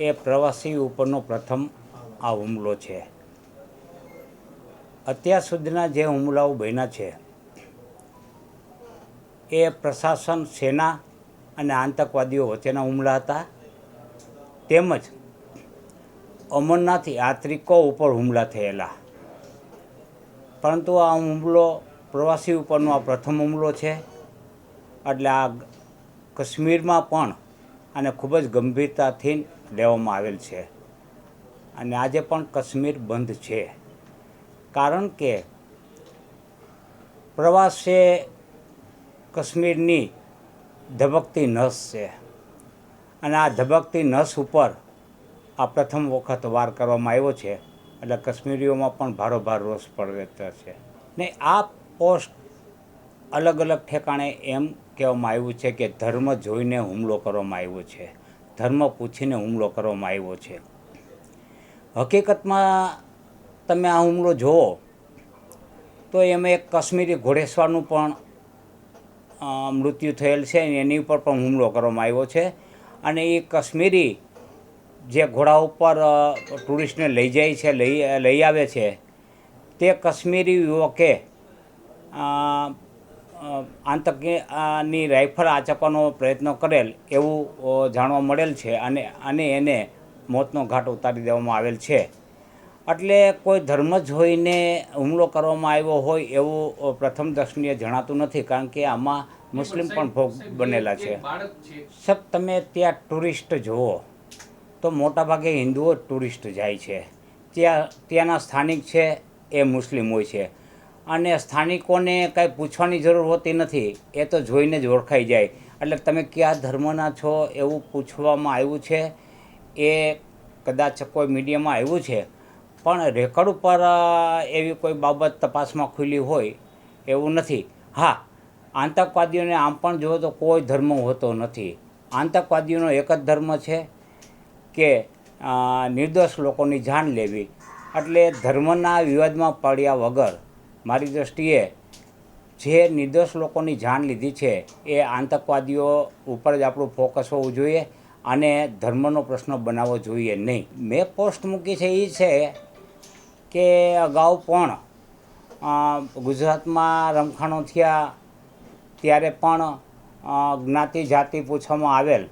એ પ્રવાસી ઉપરનો પ્રથમ આ હુમલો છે. અત્યાર સુધીના જે હુમલાઓ બન્યા છે, એ પ્રશાસન, સેના અને આતંકવાદીઓ વચ્ચેના હુમલા હતા. તેમજ અમરનાથ યાત્રિકો ઉપર હુમલા થયેલા. પરંતુ આ હુમલો પ્રવાસી ઉપરનો આ પ્રથમ હુમલો છે. એટલે આ કાશ્મીરમાં પણ આને ખૂબ જ ગંભીરતાથી લેવામાં આવેલ છે. અને આજે પણ કાશ્મીર બંધ છે. કારણ કે પ્રવાસે કશ્મીરની ધબકતી નસ છે. અને આ ધબકતી નસ ઉપર આ પ્રથમ વખત વાર કરવામાં આવ્યો છે. એટલે કાશ્મીરીઓમાં પણ ભારોભાર રોષ પડવેતર છે ને આ પોસ્ટ અલગ અલગ ઠેકાણે એમ કહેવામાં આવ્યું છે કે ધર્મ જોઈને હુમલો કરવામાં આવ્યો છે. ધર્મ પૂછીને હુમલો કરવામાં આવ્યો છે. હકીકતમાં તમે આ હુમલો જુઓ, તો એમાં એક કાશ્મીરી ઘોડેસવારનું પણ મૃત્યુ થયેલ છે એની ઉપર પણ હુમલો કરવામાં આવ્યો છે. અને એ કાશ્મીરી જે ઘોડા ઉપર ટુરિસ્ટને લઈ જાય છે, લઈ લઈ આવે છે, તે કાશ્મીરી યુવકે આતંકની રાઇફલ આચકવાનો પ્રયત્ન કરેલ એવું જાણવા મળેલ છે અને અને એને મોતનો ઘાટ ઉતારી દેવામાં આવેલ છે. એટલે કોઈ ધર્મ જોઈને હુમલો કરવામાં આવ્યો હોય એવું પ્રથમ દર્શનીય જણાતું નથી, કારણ કે આમાં મુસ્લિમ પણ ભોગ બનેલા છે. સબ તમે ત્યાં ટુરિસ્ટ જુઓ, તો મોટાભાગે હિન્દુઓ ટુરિસ્ટ જાય છે. ત્યાં, ત્યાંના સ્થાનિક છે એ મુસ્લિમ હોય છે. અને સ્થાનિકોને કાંઈ પૂછવાની જરૂર હોતી નથી, એ તો જોઈને જ ઓળખાઈ જાય. એટલે તમે કયા ધર્મના છો એવું પૂછવામાં આવ્યું છે? એ કદાચ કોઈ મીડિયામાં આવ્યું છે. પણ રેકોર્ડ ઉપર એવી કોઈ બાબત તપાસમાં ખુલી હોય એવું નથી. હા, આતંકવાદીઓને આમ પણ જુઓ તો કોઈ ધર્મ હોતો નથી. આતંકવાદીઓનો એક જ ધર્મ છે કે નિર્દોષ લોકોની જાન લેવી. એટલે ધર્મના વિવાદમાં પડ્યા વગર મારી દૃષ્ટિએ જે નિર્દોષ લોકોની જાન લીધી છે એ આતંકવાદીઓ ઉપર જ આપણું ફોકસ હોવું જોઈએ અને ધર્મનો પ્રશ્ન બનાવવો જોઈએ નહીં. મેં પોસ્ટ મૂકી છે એ છે કે અગાઉ પણ ગુજરાતમાં રમખાણો થયા ત્યારે પણ જ્ઞાતિ જાતિ પૂછવામાં આવેલ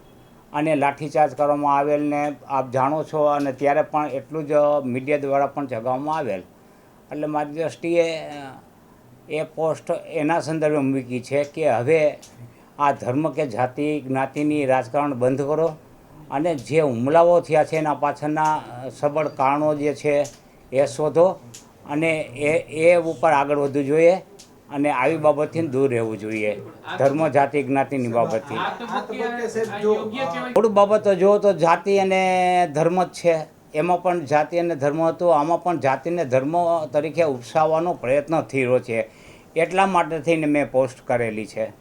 અને લાઠીચાર્જ કરવામાં આવેલ ને આપ જાણો છો અને ત્યારે પણ એટલું જ મીડિયા દ્વારા પણ જગાવવામાં આવેલ. એટલે મારી દૃષ્ટિએ એ પોસ્ટ એના સંદર્ભે મૂકી છે કે હવે આ ધર્મ કે જાતિ જ્ઞાતિની રાજકારણ બંધ કરો અને જે હુમલાઓ થયા છે એના પાછળના સબળ કારણો જે છે એ શોધો અને એ એ ઉપર આગળ વધવું જોઈએ અને આવી બાબતથી દૂર રહેવું જોઈએ. ધર્મ જાતિ જ્ઞાતિની બાબતથી. મૂળ બાબતો જુઓ તો જાતિ અને ધર્મ જ છે. એમાં પણ જાતિ અને ધર્મ હતો, આમાં પણ જાતિને ધર્મ તરીકે ઉપસાવવાનો પ્રયત્ન થયો છે. એટલા માટે થઈને મેં પોસ્ટ કરેલી છે.